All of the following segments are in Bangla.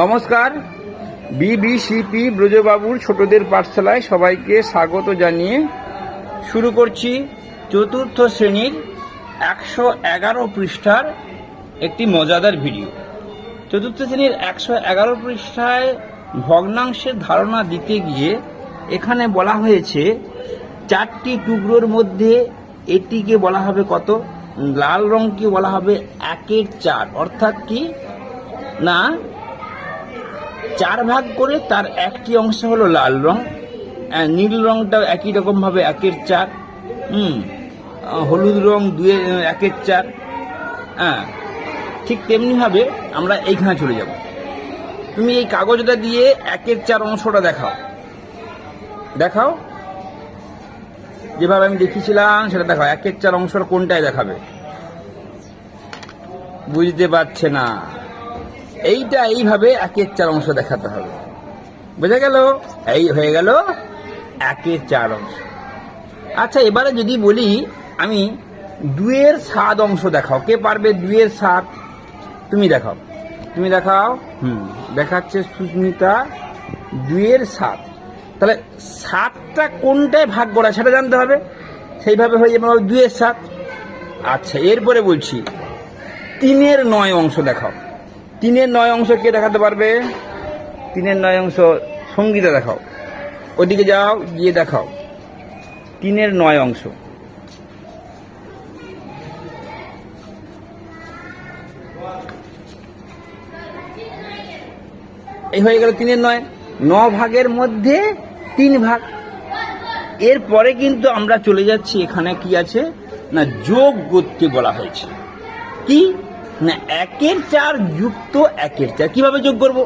নমস্কার। বিবিসিপি ব্রজবাবুর ছোটদের পাঠশালায় সবাইকে স্বাগত জানিয়ে শুরু করছি চতুর্থ শ্রেণির একশো এগারো পৃষ্ঠার একটি মজাদার ভিডিও। চতুর্থ শ্রেণির একশো এগারো পৃষ্ঠায় ভগ্নাংশের ধারণা দিতে গিয়ে এখানে বলা হয়েছে, চারটি টুকরোর মধ্যে এটিকে বলা হবে কত? লাল রঙকে বলা হবে একের চার। অর্থাৎ কি? না চার ভাগ করে তার একটি অংশ হলো লাল রং নীল রংটাও একই রকম ভাবে একের চার, হুম হলুদ রং দুয়ে একের চার হ্যাঁ ঠিক তেমনি ভাবে আমরা এইখানে চলে যাব। তুমি এই কাগজটা দিয়ে একের চার অংশটা দেখাও। দেখাও? যেভাবে আমি দেখিয়েছিলাম সেটা দেখাও। একের চার অংশটা কোনটায় দেখাবে? বুঝতে পারছে না। এইটা এইভাবে একের চার অংশ দেখাতে হবে। বুঝা গেল? এই হয়ে গেল একের চার অংশ। আচ্ছা এবারে যদি বলি, আমি দুয়ের সাত অংশ দেখাও। কে পারবে দুয়ের সাত? তুমি দেখাও। তুমি দেখাও। হুম, দেখাচ্ছে সুস্মিতা দুয়ের সাত। তাহলে সাতটা কোনটায় ভাগ করা সেটা জানতে হবে। সেইভাবে হয়ে যাবে দুয়ের সাত। আচ্ছা এরপরে বলছি, তিনের নয় অংশ দেখাও। তিনের নয় অংশ কে দেখাতে পারবে? তিনের নয় অংশ সঙ্গীতা দেখাও। ওদিকে যাও, গিয়ে দেখাও। তিনের নয় অংশ। এই হয়ে গেল তিনের নয়। ন ভাগের মধ্যে তিন ভাগ। এরপরে কিন্তু আমরা চলে যাচ্ছি, এখানে কি আছে? না, যোগ করতে বলা হয়েছে। কি? না, একের চার যুক্ত একের চার। কীভাবে যোগ করব?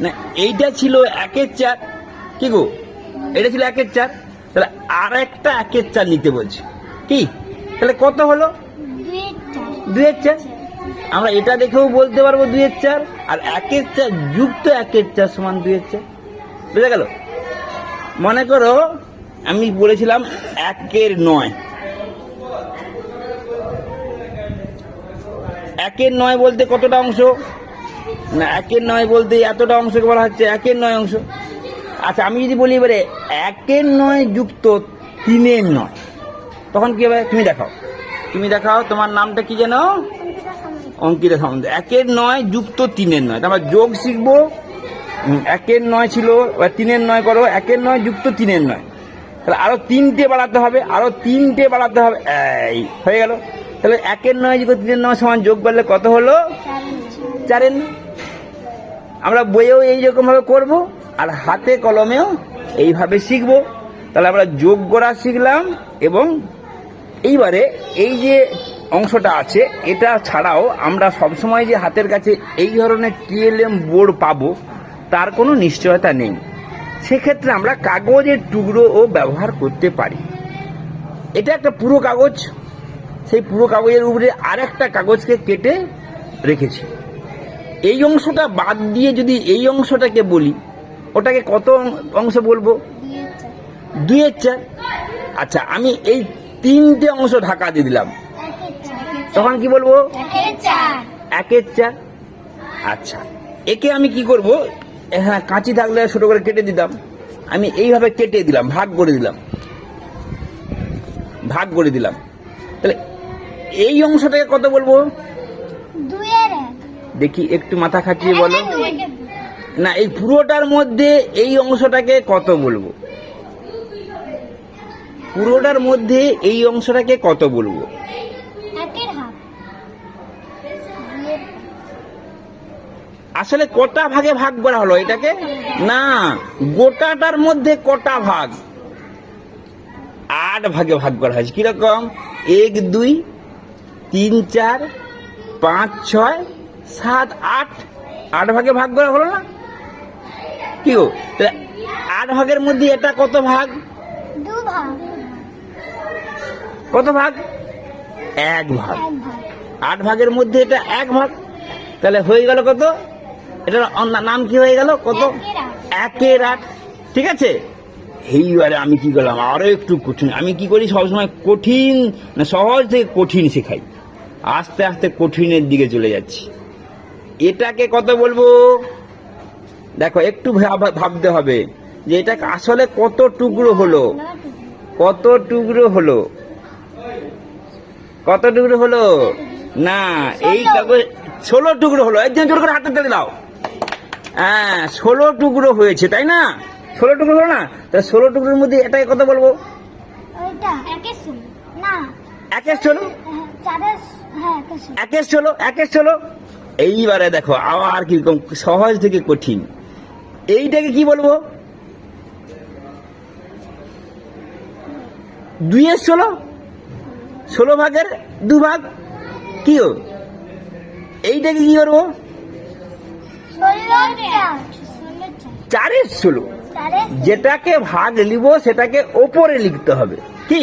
না, এইটা ছিল একের চার। কি গো? এটা ছিল একের চার? তাহলে আর একটা একের চার নিতে বলছে। কি? তাহলে কত হলো? দুয়ের চার। আমরা এটা দেখেও বলতে পারব দুয়ের চার, আর একের চার যুক্ত একের চার সমান দুয়ের চার। বুঝা গেল? মনে করো, আমি বলেছিলাম একের নয়। একের নয় বলতে কতটা অংশ? না, একের নয় বলতে এতটা অংশকে বলা হচ্ছে একের নয় অংশ। আচ্ছা আমি যদি বলি এবারে একের নয় যুক্ত তিনের নয়, তখন কি হবে? তুমি দেখাও। তুমি দেখাও, তোমার নামটা কি যেন? অঙ্কিতা সামন্ত। একের নয় যুক্ত তিনের নয়, তারপর যোগ শিখব। একের নয় ছিল তিনের নয় করো, একের নয় যুক্ত তিনের নয়। তাহলে আরও তিনটে বাড়াতে হবে, আরও তিনটে বাড়াতে হবে। এই, হয়ে গেল। তাহলে একের নয় যুক্ত তিনের নয় সমান যোগ করলে কত হলো? চারের আমরা বইয়েও এইরকম ভাবে করব, আর হাতে কলমেও এইভাবে শিখব। তাহলে আমরা যোগ করা শিখলাম, এবং এইবারে এই যে অংশটা আছে, এটা ছাড়াও আমরা সবসময় যে হাতের কাছে এই ধরনের টিএলএম বোর্ড পাবো, তার কোনো নিশ্চয়তা নেই। সেক্ষেত্রে আমরা কাগজের টুকরোও ব্যবহার করতে পারি। এটা একটা পুরো কাগজ। সেই পুরো কাগজের উপরে আরেকটা কাগজকে কেটে রেখেছি। এই অংশটা বাদ দিয়ে যদি এই অংশটাকে বলি, ওটাকে কত অংশ বলব? দুইয়ের চার। আচ্ছা আমি এই তিনটে অংশ ঢাকা দিয়ে দিলাম। তখন কি বলব? একের চার। আচ্ছা একে আমি কি করব? হ্যাঁ কাঁচি থাকলে ছোট করে কেটে দিতাম। আমি এইভাবে কেটে দিলাম, ভাগ করে দিলাম। ভাগ করে দিলাম। তাহলে এই অংশটাকে কত বলব? দেখি একটু মাথা খাটিয়ে বলো। না এই পুরোটার মধ্যে এই অংশটাকে কত বলব? পুরোটার মধ্যে এই অংশটাকে কত বলব? আসলে কটা ভাগে ভাগ করা হলো এটাকে? না গোটাটার মধ্যে কটা ভাগ? আট ভাগে ভাগ করা হয়েছে। কীরকম? এক দুই তিন চার পাঁচ ছয় সাত আট। আট ভাগে ভাগ করা হলো না? কি গো? তাহলে আট ভাগের মধ্যে এটা কত ভাগ? কত ভাগ? এক ভাগ। আট ভাগের মধ্যে এটা এক ভাগ। তাহলে হয়ে গেল কত? এটার নাম কি হয়ে গেল? কত? একের আট। ঠিক আছে? এইবারে আমি কি করলাম? আরও একটু কঠিন আমি কি করি সবসময় কঠিন না সহজ থেকে কঠিন শেখাই। আস্তে আস্তে কঠিনের দিকে চলে যাচ্ছি। এটাকে কত বলব? দেখো একটু ভাব- ভাবতে হবে যে এটা আসলে কত টুকরো হলো? কত টুকরো হলো? কত টুকরো হলো? না এই কাগজ ষোলো টুকরো হলো। একজন জোর করে হাতে দাও হ্যাঁ ষোলো টুকরো হয়েছে তাই না? ষোলো টুকরো হলো না? তা ষোলো টুকরোর মধ্যে এটাই কথা বলব? একের ষোলো। একের একের ষোলো এইবারে দেখো আবার কীরকম সহজ থেকে কঠিন। এইটাকে কি বলব? দুইয়ের ষোলো ষোলো ভাগের দু ভাগ? কি এইটাকে কি করব? চারের ষোলো যেটাকে ভাগ লিব সেটাকে ওপরে লিখতে হবে। কি?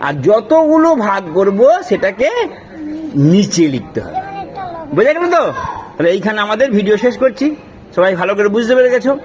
আর যতগুলো ভাগ করব সেটাকে নিচে লিখতে হবে। বোঝা গেল তো? তাহলে এইখানে আমাদের ভিডিও শেষ করছি। সবাই ভালো করে বুঝতে পেরে গেছো?